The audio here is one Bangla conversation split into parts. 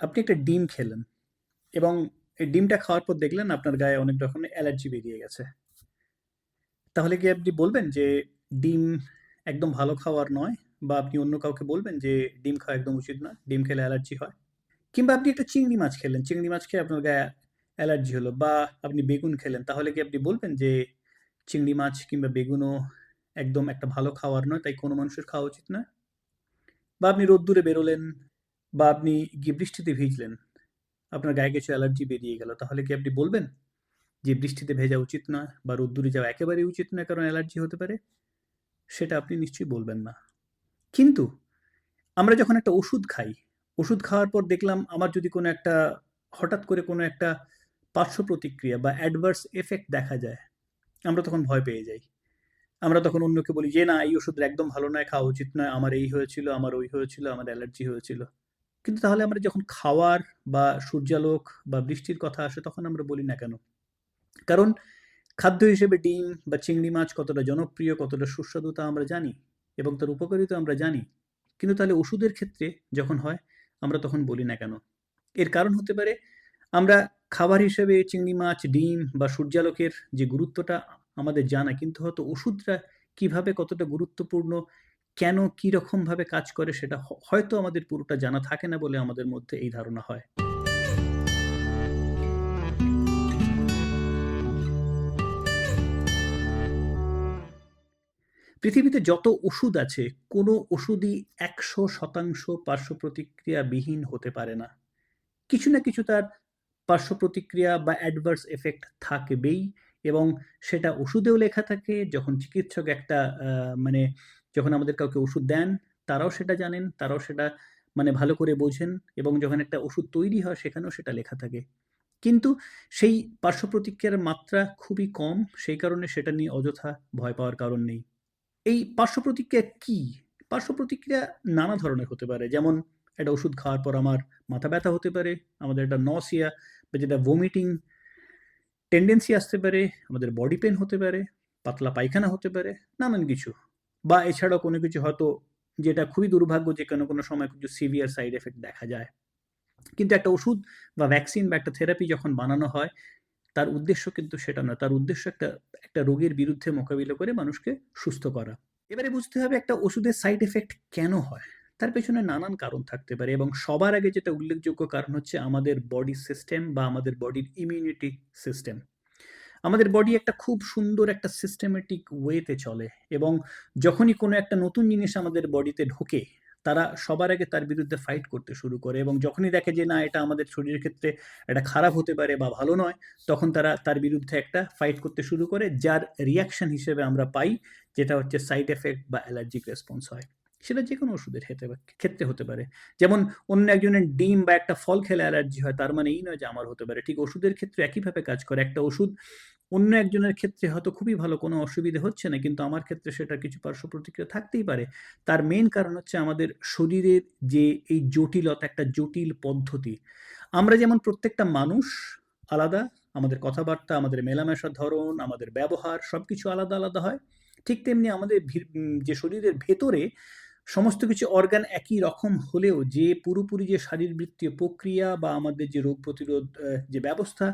আপনি একটা ডিম খেলেন এবং এই ডিমটা খাওয়ার পর দেখলেন আপনার গায়ে অনেক রকমের অ্যালার্জি বেরিয়ে গেছে। তাহলে কি আপনি বলবেন যে ডিম একদম ভালো খাওয়ার নয়? বা আপনি অন্য কাউকে বলবেন যে ডিম খাওয়া একদম উচিত নয়, ডিম খেলে অ্যালার্জি হয়? কিংবা আপনি একটা চিংড়ি মাছ খেলেন, চিংড়ি মাছ খেয়ে আপনার গায়ে অ্যালার্জি হলো বা আপনি বেগুন খেলেন, তাহলে কি আপনি বলবেন যে চিংড়ি মাছ কিংবা বেগুনও একদম একটা ভালো খাওয়ার নয়, তাই কোনো মানুষের খাওয়া উচিত নয়? বা আপনি রোদ্দুরে বেরোলেন বা আপনি গিয়ে বৃষ্টিতে ভিজলেন, আপনার গায়ে কিছু অ্যালার্জি বেরিয়ে গেল, তাহলে কি আপনি বলবেন যে বৃষ্টিতে ভেজা উচিত নয় বা রোদ্দুরে যাওয়া একেবারেই উচিত নয় কারণ অ্যালার্জি হতে পারে? সেটা আপনি নিশ্চয়ই বলবেন না। কিন্তু আমরা যখন একটা ওষুধ খাই, ওষুধ খাওয়ার পর দেখলাম আমার যদি কোনো একটা হঠাৎ করে কোনো একটা পার্শ্ব প্রতিক্রিয়া বা অ্যাডভার্স এফেক্ট দেখা যায়, আমরা তখন ভয় পেয়ে যাই। আমরা তখন অন্যকে বলি যে, "না, এই ওষুধটা একদম ভালো নয়, খাওয়া উচিত নয়। আমার এই হয়েছিল, আমার ওই হয়েছিল, আমার অ্যালার্জি হয়েছিল।" কিন্তু তাহলে আমরা যখন খাওয়ার বা সূর্যালোক বা বৃষ্টির কথা আসে তখন আমরা বলি না কেন? কারণ খাদ্য হিসেবে ডিম বা চিংড়ি মাছ কতটা জনপ্রিয়, কতটা সুস্বাদু তা আমরা জানি এবং তার উপকারিতা আমরা জানি। কিন্তু তাহলে ওষুধের ক্ষেত্রে যখন হয়, আমরা তখন বলি না কেন? এর কারণ হতে পারে আমরা খাবার হিসেবে চিংড়ি মাছ, ডিম বা সূর্যালোকের যে গুরুত্বটা আমাদের জানা কিন্তু হয়তো ওষুধটা কীভাবে কতটা গুরুত্বপূর্ণ, কেন, কিরকমভাবে কাজ করে সেটা হয়তো আমাদের পুরোটা জানা থাকে না বলে আমাদের মধ্যে এই ধারণা হয়। পৃথিবীতে যত ওষুধ আছে, কোনো ওষুধই ১০০% পার্শ্ব প্রতিক্রিয়াবিহীন হতে পারে না। কিছু না কিছু তার পার্শ্ব প্রতিক্রিয়া বা অ্যাডভার্স এফেক্ট থাকবেই এবং সেটা ওষুধেও লেখা থাকে। যখন চিকিৎসক একটা মানে যখন আমাদের কাউকে ওষুধ দেন, তারাও সেটা জানেন, তারাও সেটা মানে ভালো করে বোঝেন এবং যখন একটা ওষুধ তৈরি হয় সেখানেও সেটা লেখা থাকে। কিন্তু সেই পার্শ্ব প্রতিক্রিয়ার মাত্রা খুবই কম, সেই কারণে সেটা নিয়ে অযথা ভয় পাওয়ার কারণ নেই। এই পার্শ্ব প্রতিক্রিয়া কি? পার্শ্ব প্রতিক্রিয়া নানা ধরনের হতে পারে। যেমন একটা ওষুধ খাওয়ার পর আমার মাথা ব্যথা হতে পারে, আমাদের একটা নসিয়া বা যেটা ভমিটিং টেন্ডেন্সি আসতে পারে, আমাদের বডি পেন হতে পারে, পাতলা পায়খানা হতে পারে, নানান কিছু। বা এছাড়াও কোনো কিছু হয়তো যেটা খুবই দুর্ভাগ্য যে কোনো, কোনো সময় কিছু সিভিয়ার সাইড এফেক্ট দেখা যায়। কিন্তু একটা ওষুধ বা ভ্যাকসিন বা একটা থেরাপি যখন বানানো হয়, তার উদ্দেশ্য কিন্তু সেটা নয়। তার উদ্দেশ্য একটা, একটা রোগের বিরুদ্ধে মোকাবিলা করে মানুষকে সুস্থ করা। এবারে বুঝতে হবে একটা ওষুধের সাইড এফেক্ট কেন হয়? তার পেছনে নানান কারণ থাকতে পারে এবং সবার আগে যেটা উল্লেখযোগ্য কারণ হচ্ছে আমাদের বডি সিস্টেম বা আমাদের বডির ইমিউনিটি সিস্টেম। আমাদের বডি একটা খুব সুন্দর একটা সিস্টেমেটিক ওয়েতে চলে এবং যখনই কোনো একটা নতুন জিনিস আমাদের বডিতে ঢোকে, তারা সবার আগে তার বিরুদ্ধে ফাইট করতে শুরু করে এবং যখনই দেখে যে না এটা আমাদের শরীরের ক্ষেত্রে এটা খারাপ হতে পারে বা ভালো নয়, তখন তারা তার বিরুদ্ধে একটা ফাইট করতে শুরু করে যার রিয়াকশন হিসেবে আমরা পাই যেটা হচ্ছে সাইড এফেক্ট বা অ্যালার্জিক রেসপন্স হয়। সেটা যে কোনো ওষুধের ক্ষেতে ক্ষেত্রে হতে পারে। যেমন অন্য একজনের ডিম বা একটা ফল খেলে অ্যালার্জি হয় তার মানে এই নয় যে আমার হতে পারে। ঠিক ওষুধের ক্ষেত্রে একইভাবে কাজ করে। একটা ওষুধ অন্য একজনের ক্ষেত্রে হয়তো খুবই ভালো কোনো অসুবিধে হচ্ছে না কিন্তু আমার ক্ষেত্রে সেটার কিছু পার্শ্ব প্রতিক্রিয়া থাকতেই পারে। তার মেন কারণ হচ্ছে আমাদের শরীরের যে এই জটিলতা, একটা জটিল পদ্ধতি। আমরা যেমন প্রত্যেকটা মানুষ আলাদা, আমাদের কথাবার্তা, আমাদের মেলামেশার ধরন, আমাদের ব্যবহার সবকিছু আলাদা, আলাদা হয়। ঠিক তেমনি আমাদের যে শরীরের ভেতরে সমস্ত কিছু অর্গান একই রকম হলেও যে পুরোপুরি যে শারীরবৃত্তীয় প্রক্রিয়া বা আমাদের যে রোগ প্রতিরোধ যে ব্যবস্থা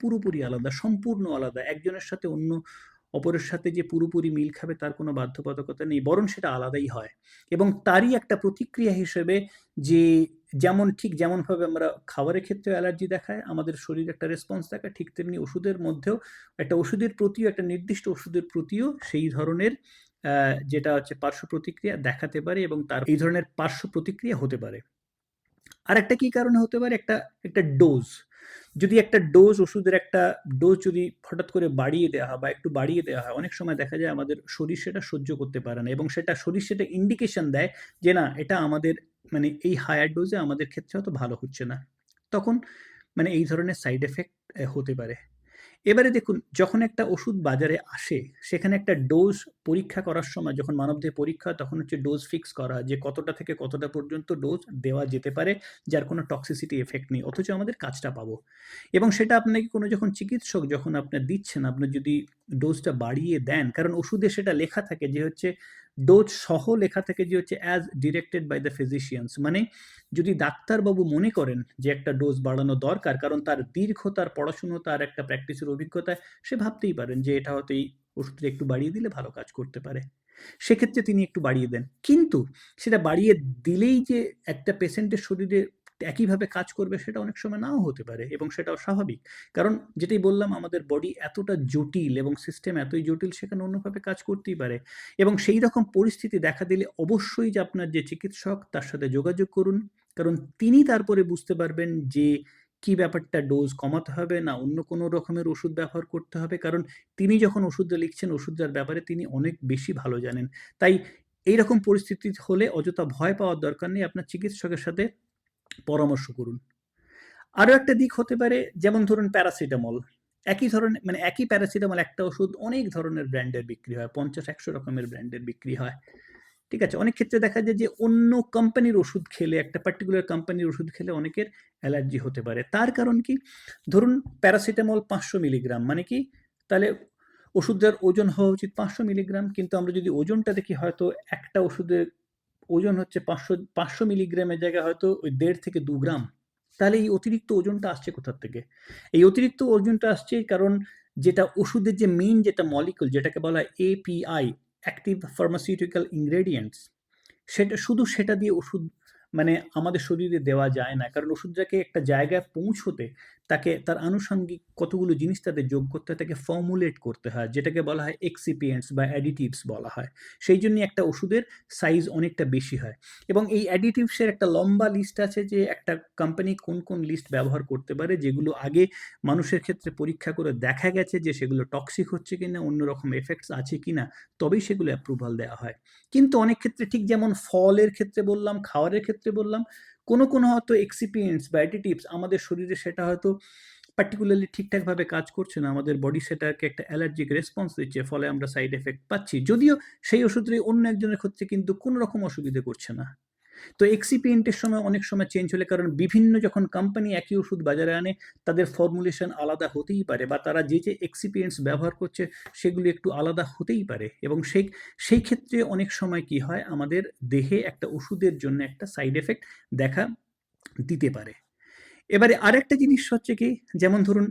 পুরোপুরি আলাদা, সম্পূর্ণ আলাদা। একজনের সাথে অন্য অপরের সাথে যে পুরোপুরি মিল খাবে তার কোনো বাধ্যবাধকতা নেই। বরং সেটা আলাদাই হয়। এবং তারই একটা প্রতিক্রিয়া হিসেবে যে যেমন ঠিক যেমনভাবে আমরা খাবারের ক্ষেত্রেও অ্যালার্জি দেখায়, আমাদের শরীরে একটা রেসপন্স দেখায়, ঠিক তেমনি ওষুধের মধ্যেও একটা ওষুধের প্রতিও একটা নির্দিষ্ট ওষুধের প্রতিও সেই ধরনের যেটা হচ্ছে পার্শ্ব প্রতিক্রিয়া দেখাতে পারে এবং তার এই ধরনের পার্শ্ব প্রতিক্রিয়া হতে পারে। আর একটা কি কারণে হতে পারে? একটা, একটা ডোজ। যদি একটা ডোজ ওষুধের একটা ডোজ যদি হঠাৎ করে বাড়িয়ে দেওয়া হয় বা একটু বাড়িয়ে দেওয়া হয়, অনেক সময় দেখা যায় আমাদের শরীর সেটা সহ্য করতে পারে না এবং সেটা শরীর সেটা ইন্ডিকেশন দেয় যে না এটা আমাদের মানে এই হায়ার ডোজে আমাদের ক্ষেত্রে হয়তো ভালো হচ্ছে না। তখন মানে এই ধরনের সাইড এফেক্ট হতে পারে। এবারে দেখুন যখন একটা ওষুধ বাজারে আসে, সেখানে একটা ডোজ পরীক্ষা করার সময় যখন মানবদেহে পরীক্ষা তখন হচ্ছে ডোজ ফিক্স করা যে কতটা থেকে কতটা পর্যন্ত ডোজ দেওয়া যেতে পারে, যার কোনো টক্সিসিটি এফেক্ট নেই। অথচ আমাদের কাজটা পাবো। এবং সেটা আপনাকে কোনো যখন চিকিৎসক যখন আপনার দিচ্ছেন, আপনার যদি ডোজটা বাড়িয়ে দেন, কারণ ওষুধে সেটা লেখা থাকে যে হচ্ছে ডোজ সহ লেখা থেকে যে হচ্ছে as directed by the physicians মানে যদি ডাক্তারবাবু মনে করেন যে একটা ডোজ বাড়ানো দরকার, কারণ তার দীর্ঘ, তার পড়াশুনো, তার একটা প্র্যাকটিসের অভিজ্ঞতায় সে ভাবতেই পারেন যে এটা হয়তো এই ওষুধটা একটু বাড়িয়ে দিলে ভালো কাজ করতে পারে। সেক্ষেত্রে তিনি একটু বাড়িয়ে দেন। কিন্তু সেটা বাড়িয়ে দিলেই যে একটা পেশেন্টের শরীরে একইভাবে কাজ করবে সেটা অনেক সময় নাও হতে পারে এবং সেটাও স্বাভাবিক। কারণ যেটাই বললাম, আমাদের বডি এতটা জটিল এবং সিস্টেম এতই জটিল, সেখানে অন্যভাবে কাজ করতেই পারে। এবং সেই রকম পরিস্থিতি দেখা দিলে অবশ্যই যে আপনার যে চিকিৎসক, তার সাথে যোগাযোগ করুন। কারণ তিনি তারপরে বুঝতে পারবেন যে কি ব্যাপারটা ডোজ কমাতে হবে না অন্য কোনো রকমের ওষুধ ব্যবহার করতে হবে। কারণ তিনি যখন ওষুধটা লিখছেন ওষুধটার ব্যাপারে তিনি অনেক বেশি ভালো জানেন। তাই এইরকম পরিস্থিতি হলে অযথা ভয় পাওয়ার দরকার নেই। আপনার চিকিৎসকের সাথে পরামর্শ করুন। আরও একটা দিক হতে পারে, যেমন ধরুন প্যারাসিটামল। একই ধরনের মানে একই প্যারাসিটামল একটা ওষুধ অনেক ধরনের ব্র্যান্ডের বিক্রি হয়, পঞ্চাশ, একশো রকমের ব্র্যান্ডের বিক্রি হয়। ঠিক আছে? অনেক ক্ষেত্রে দেখা যায় যে অন্য কোম্পানির ওষুধ খেলে, একটা পার্টিকুলার কোম্পানির ওষুধ খেলে অনেকের অ্যালার্জি হতে পারে। তার কারণ কি? ধরুন প্যারাসিটামল পাঁচশো মিলিগ্রাম মানে কি? তাহলে ওষুধের ওজন হওয়া উচিত পাঁচশো মিলিগ্রাম, কিন্তু আমরা যদি ওজনটা দেখি, হয়তো একটা ওষুধের ওজন হচ্ছে পাঁচশো পাঁচশো মিলিগ্রামের জায়গায় হয়তো ওই দেড় থেকে দু গ্রাম। তাহলে এই অতিরিক্ত ওজনটা আসছে কোথার থেকে? এই অতিরিক্ত ওজনটা আসছে কারণ যেটা ওষুধের যে মেইন যেটা মলিকুল যেটাকে বলা হয় এপিআই অ্যাক্টিভ ফার্মাসিউটিক্যাল ইনগ্রেডিয়েন্টস সেটা, শুধু সেটা দিয়ে ওষুধ মানে আমাদের শরীরে দেওয়া যায় না। কারণ ওষুধটাকে একটা জায়গায় পৌঁছতে তাকে, তার আনুষঙ্গিক কতগুলো জিনিস তাদের যোগ করতে হয়, তাকে ফর্মুলেট করতে হয়, যেটাকে বলা হয় এক্সিপিয়েন্টস বা অ্যাডিটিভস বলা হয়। সেই জন্য একটা ওষুধের সাইজ অনেকটা বেশি হয়। এবং এই অ্যাডিটিভসের একটা লম্বা লিস্ট আছে যে, একটা কোম্পানি কোন কোন লিস্ট ব্যবহার করতে পারে, যেগুলো আগে মানুষের ক্ষেত্রে পরীক্ষা করে দেখা গেছে যে, সেগুলো টক্সিক হচ্ছে কিনা অন্যরকম এফেক্টস আছে কি না তবেই সেগুলো অ্যাপ্রুভাল দেওয়া হয়। কিন্তু অনেক ক্ষেত্রে ঠিক যেমন ফলের ক্ষেত্রে বললাম খাওয়ারের ক্ষেত্রে বললাম কোনো কোনো হয়তো এক্সিপিয়েন্টস বা অ্যাডিটিভস আমাদের শরীরে সেটা হয়তো পার্টিকুলারলি ঠিকঠাকভাবে কাজ করছে না, আমাদের বডি সেটাকে একটা অ্যালার্জিক রেসপন্স দিচ্ছে, ফলে আমরা সাইড এফেক্ট পাচ্ছি। যদিও সেই ওষুধটি অন্য একজনের ক্ষেত্রে কিন্তু কোনো রকম অসুবিধে করছে না। তো এক্সিপিয়েন্টের সময় অনেক সময় চেঞ্জ হলে কারণ বিভিন্ন যখন কোম্পানি একই ওষুধ বাজারে আনে, তাদের ফর্মুলেশন আলাদা হতেই পারে বা তারা যে যে এক্সিপিয়েন্টস ব্যবহার করছে, সেগুলো একটু আলাদা হতেই পারে। এবং সেই সেই ক্ষেত্রে অনেক সময় কি হয়, আমাদের দেহে একটা ওষুধের জন্য একটা সাইড এফেক্ট দেখা দিতে পারে। এবারে আরেকটা জিনিস হচ্ছে কি, যেমন ধরুন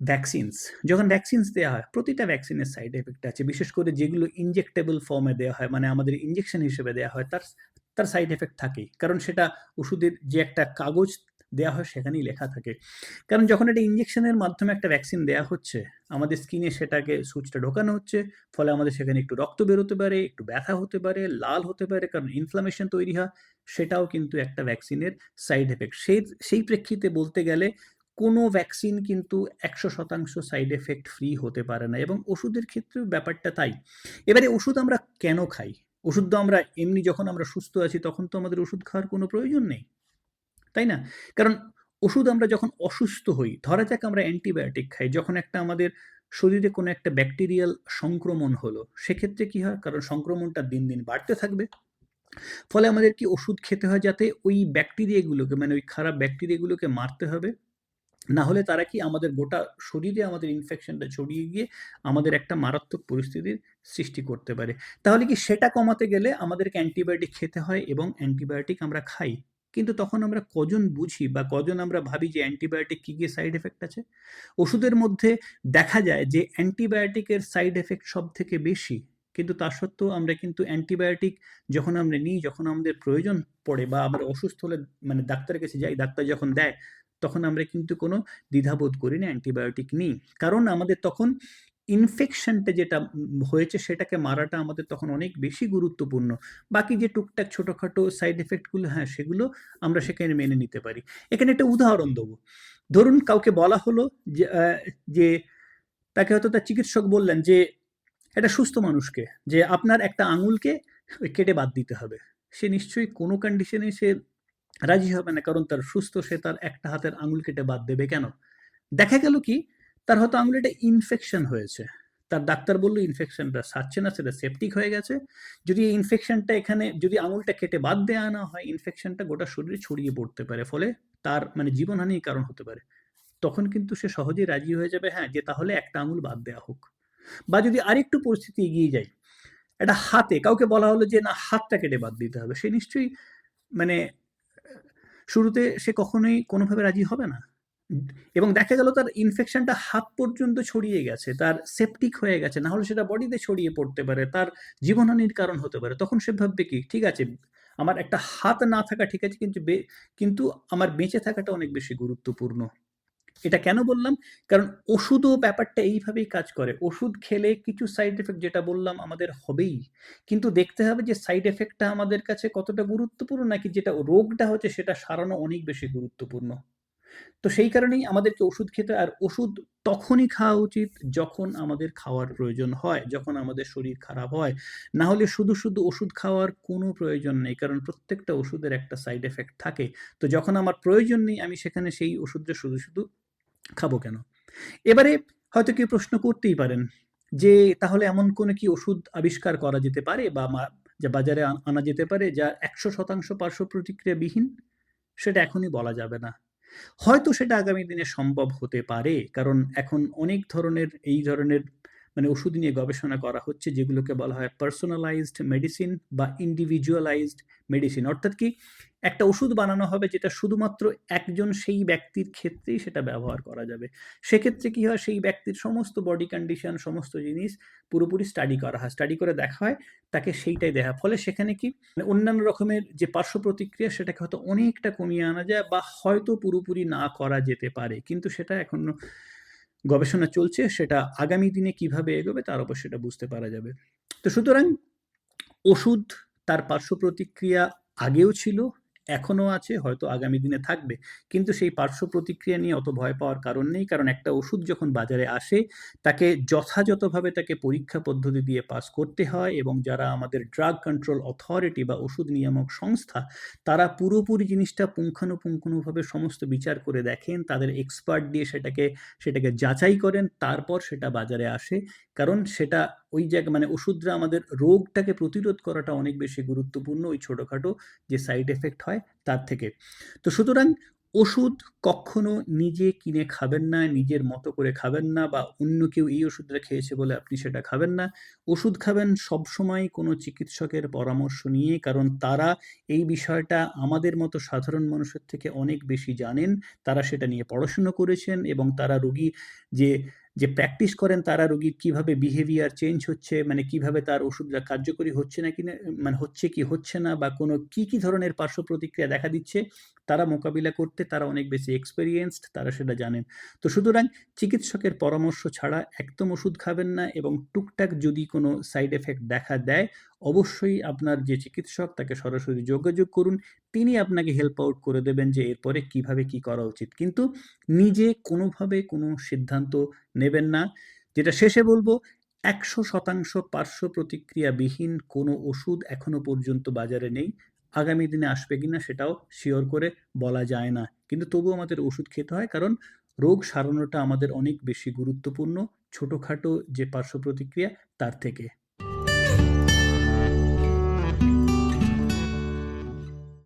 ভ্যাকসিনস যখন ভ্যাকসিনস দেওয়া হয়, প্রতিটা ভ্যাকসিনের সাইড এফেক্ট আছে। বিশেষ করে যেগুলো ইনজেক্টেবল ফর্মে দেওয়া হয় মানে আমাদের ইঞ্জেকশন হিসেবে দেওয়া হয়, তার তার সাইড এফেক্ট থাকেই। কারণ সেটা ওষুধের যে একটা কাগজ দেওয়া হয় সেখানেই লেখা থাকে। কারণ যখন একটা ইঞ্জেকশনের মাধ্যমে একটা ভ্যাকসিন দেওয়া হচ্ছে, আমাদের স্কিনে সেটাকে সুচটা ঢোকানো হচ্ছে, ফলে আমাদের সেখানে একটু রক্ত বেরোতে পারে, একটু ব্যথা হতে পারে, লাল হতে পারে, কারণ ইনফ্লামেশন তৈরি হয়, সেটাও কিন্তু একটা ভ্যাকসিনের সাইড এফেক্ট সেই সেই প্রেক্ষিতে বলতে গেলে কোনো ভ্যাকসিন কিন্তু একশো শতাংশ সাইড এফেক্ট ফ্রি হতে পারে না এবং ওষুধের ক্ষেত্রেও ব্যাপারটা তাই। এবারে ওষুধ আমরা কেন খাই? ওষুধ তো আমরা এমনি যখন আমরা সুস্থ আছি, তখন তো আমাদের ওষুধ খাওয়ার কোনো প্রয়োজন নেই। তাই না? কারণ ওষুধ আমরা যখন অসুস্থ হই, ধরা যাক আমরা অ্যান্টিবায়োটিক খাই, যখন একটা আমাদের শরীরে কোনো একটা ব্যাকটেরিয়াল সংক্রমণ হলো, সেক্ষেত্রে কি হয়? কারণ সংক্রমণটা দিন দিন বাড়তে থাকবে। ফলে আমাদের কি ওষুধ খেতে হয় যাতে ওই ব্যাকটেরিয়াগুলোকে মানে ওই খারাপ ব্যাকটেরিয়াগুলোকে মারতে হবে? না হলে তারা কি আমাদের গোটা শরীরে আমাদের ইনফেকশনটা ছড়িয়ে গিয়ে আমাদের একটা মারাত্মক পরিস্থিতির সৃষ্টি করতে পারে। তাহলে কি সেটা কমাতে গেলে আমাদেরকে অ্যান্টিবায়োটিক খেতে হয় এবং অ্যান্টিবায়োটিক আমরা খাই? কিন্তু তখন আমরা কজন বুঝি বা কজন আমরা ভাবি যে অ্যান্টিবায়োটিক কী কী সাইড এফেক্ট আছে? ওষুধের মধ্যে দেখা যায় যে অ্যান্টিবায়োটিকের সাইড এফেক্ট সব থেকে বেশি। কিন্তু তা সত্ত্বেও আমরা কিন্তু অ্যান্টিবায়োটিক যখন আমরা নিই, যখন আমাদের প্রয়োজন পড়ে বা আমরা অসুস্থ হলে মানে ডাক্তারের কাছে যাই, ডাক্তার যখন দেয় তখন আমরা কিন্তু কোনো দ্বিধাবোধ করি না অ্যান্টিবায়োটিক নিই। কারণ আমাদের তখন ইনফেকশনটা যেটা হয়েছে সেটাকে মারাটা আমাদের তখন অনেক বেশি গুরুত্বপূর্ণ। বাকি যে টুকটাক ছোটোখাটো সাইড এফেক্টগুলো হ্যাঁ সেগুলো আমরা সেখানে মেনে নিতে পারি। এখানে একটা উদাহরণ দেবো। ধরুন কাউকে বলা হলো যে তাকে হয়তো তার চিকিৎসক বললেন যে, একটা সুস্থ মানুষকে, যে আপনার একটা আঙুলকে কেটে বাদ দিতে হবে। সে নিশ্চয়ই কোনো কন্ডিশনে সে রাজি হবে না, কারণ তার সুস্থ, সে তার একটা হাতের আঙুল কেটে বাদ দেবে কেন? দেখা গেল কি, তার হয়তো আঙুলে একটা ইনফেকশন হয়েছে। তার ডাক্তার বলল ইনফেকশনটা সারছে না, সেটা সেপটিক হয়ে গেছে। যদি এই ইনফেকশনটা এখানে, যদি আঙুলটা কেটে বাদ দেওয়া না হয় ইনফেকশনটা গোটা শরীরে ছড়িয়ে পড়তে পারে। ফলে তার মানে জীবনহানির কারণ হতে পারে। তখন কিন্তু সে সহজেই রাজি হয়ে যাবে হ্যাঁ যে তাহলে একটা আঙুল বাদ দেওয়া হোক। বা যদি আরেকটু পরিস্থিতি এগিয়ে যায়, একটা হাতে, কাউকে বলা হলো যে, না, হাতটা কেটে বাদ দিতে হবে। সে নিশ্চয়ই মানে শুরুতে সে কখনোই কোনোভাবে রাজি হবে না। এবং দেখা গেল তার ইনফেকশনটা হাত পর্যন্ত ছড়িয়ে গেছে। তার সেপটিক হয়ে গেছে। না হলে সেটা বডিতে ছড়িয়ে পড়তে পারে। তার জীবনহানির কারণ হতে পারে। তখন সে ভাববে কি? ঠিক আছে, আমার একটা হাত না থাকা ঠিক আছে কিন্তু কিন্তু আমার বেঁচে থাকাটা অনেক বেশি গুরুত্বপূর্ণ। এটা কেন বললাম? কারণ ওষুধও ব্যাপারটা এইভাবেই কাজ করে। ওষুধ খেলে কিছু সাইড এফেক্ট যেটা বললাম আমাদের হবেই। কিন্তু দেখতে হবে যে সাইড এফেক্টটা আমাদের কাছে কতটা গুরুত্বপূর্ণ নাকি যেটা রোগটা হচ্ছে সেটা সারানো অনেক বেশি গুরুত্বপূর্ণ। তো সেই কারণেই আমাদেরকে ওষুধ খেতে আর ওষুধ তখনই খাওয়া উচিত যখন আমাদের খাওয়ার প্রয়োজন হয়, যখন আমাদের শরীর খারাপ হয়। না হলে শুধু, শুধু ওষুধ খাওয়ার কোনো প্রয়োজন নেই। কারণ প্রত্যেকটা ওষুধের একটা সাইড এফেক্ট থাকে। তো যখন আমার প্রয়োজন নেই আমি সেখানে সেই ওষুধটা শুধু, শুধু খাব কেন? এবারে হয়তো কেউ প্রশ্ন করতেই পারেন যে তাহলে এমন কোনো কি ওষুধ আবিষ্কার করা যেতে পারে বা যা বাজারে আনা যেতে পারে যা ১০০% পার্শ্ব প্রতিক্রিয়াবিহীন? সেটা এখনই বলা যাবে না। হয়তো সেটা আগামী দিনে সম্ভব হতে পারে। কারণ এখন অনেক ধরনের এই ধরনের মানে ওষুধ নিয়ে গবেষণা করা হচ্ছে যেগুলোকে বলা হয় পার্সোনালাইজড মেডিসিন বা ইন্ডিভিজুয়ালাইজড মেডিসিন। অর্থাৎ কি? একটা ওষুধ বানানো হবে যেটা শুধুমাত্র একজন সেই ব্যক্তির ক্ষেত্রেই সেটা ব্যবহার করা যাবে। সেক্ষেত্রে কি হয়? সেই ব্যক্তির সমস্ত বডি কন্ডিশন সমস্ত জিনিস পুরোপুরি স্টাডি করা হয়। স্টাডি করে দেখা হয়, তাকে সেইটাই দেয়া। ফলে সেখানে কি? মানে অন্যান্য রকমের যে পার্শ্ব প্রতিক্রিয়া সেটাকে হয়তো অনেকটা কমিয়ে আনা যায় বা হয়তো পুরোপুরি না করা যেতে পারে। কিন্তু সেটা এখনও গবেষণা চলছে। সেটা আগামী দিনে কীভাবে এগোবে তার উপর সেটা বুঝতে পারা যাবে। তো সুতরাং ওষুধ তার পার্শ্ব প্রতিক্রিয়া আগেও ছিল, এখনও আছে, হয়তো আগামী দিনে থাকবে। কিন্তু সেই পার্শ্ব প্রতিক্রিয়া নিয়ে অত ভয় পাওয়ার কারণ নেই। কারণ একটা ওষুধ যখন বাজারে আসে তাকে যথাযথভাবে তাকে পরীক্ষা পদ্ধতি দিয়ে পাস করতে হয় এবং যারা আমাদের ড্রাগ কন্ট্রোল অথরিটি বা ওষুধ নিয়ামক সংস্থা তারা পুরোপুরি জিনিসটা পুঙ্খানুপুঙ্খানুভাবে সমস্ত বিচার করে দেখেন। তাদের এক্সপার্ট দিয়ে সেটাকে সেটাকে যাচাই করেন। তারপর সেটা বাজারে আসে। কারণ সেটা ওই জায়গা মানে ওষুধরা আমাদের রোগটাকে প্রতিরোধ করাটা অনেক বেশি গুরুত্বপূর্ণ ওই ছোটোখাটো যে সাইড এফেক্ট হয় তার থেকে। তো সুতরাং ওষুধ কক্ষনো নিজে কিনে খাবেন না, নিজের মতো করে খাবেন না বা অন্য কেউ এই ওষুধটা খেয়েছে বলে আপনি সেটা খাবেন না। ওষুধ খাবেন সবসময় কোনো চিকিৎসকের পরামর্শ নিয়ে। কারণ তারা এই বিষয়টা আমাদের মতো সাধারণ মানুষের থেকে অনেক বেশি জানেন। তারা সেটা নিয়ে পড়াশুনো করেছেন এবং তারা রোগী যে, যে প্র্যাকটিস করেন তারা রোগীর কীভাবে বিহেভিয়ার চেঞ্জ হচ্ছে মানে কীভাবে তার ওষুধটা কার্যকরী হচ্ছে না কি মানে হচ্ছে কি হচ্ছে না বা কোনো কি, কি ধরনের পার্শ্ব প্রতিক্রিয়া দেখা দিচ্ছে তারা মোকাবিলা করতে তারা অনেক বেশি এক্সপেরিয়েন্সড তারা সেটা জানেন। তো সুতরাং চিকিৎসকের পরামর্শ ছাড়া একদম ওষুধ খাবেন না এবং টুকটাক যদি কোনো সাইড এফেক্ট দেখা দেয় অবশ্যই আপনার যে চিকিৎসক তাকে সরাসরি যোগাযোগ করুন। তিনি আপনাকে হেল্প আউট করে দেবেন যে এরপরে কীভাবে কি করা উচিত। কিন্তু নিজে কোনোভাবে কোনো সিদ্ধান্ত নেবেন না। যেটা শেষে বলব ১০০% পার্শ্ব প্রতিক্রিয়াবিহীন কোনো ওষুধ এখনও পর্যন্ত বাজারে নেই। আগামী দিনে আসবে কিনা সেটাও শিওর করে বলা যায় না। কিন্তু তবুও আমাদের ওষুধ খেতে হয় কারণ রোগ সারানোটা আমাদের অনেক বেশি গুরুত্বপূর্ণ ছোটোখাটো যে পার্শ্ব প্রতিক্রিয়া, তার থেকে।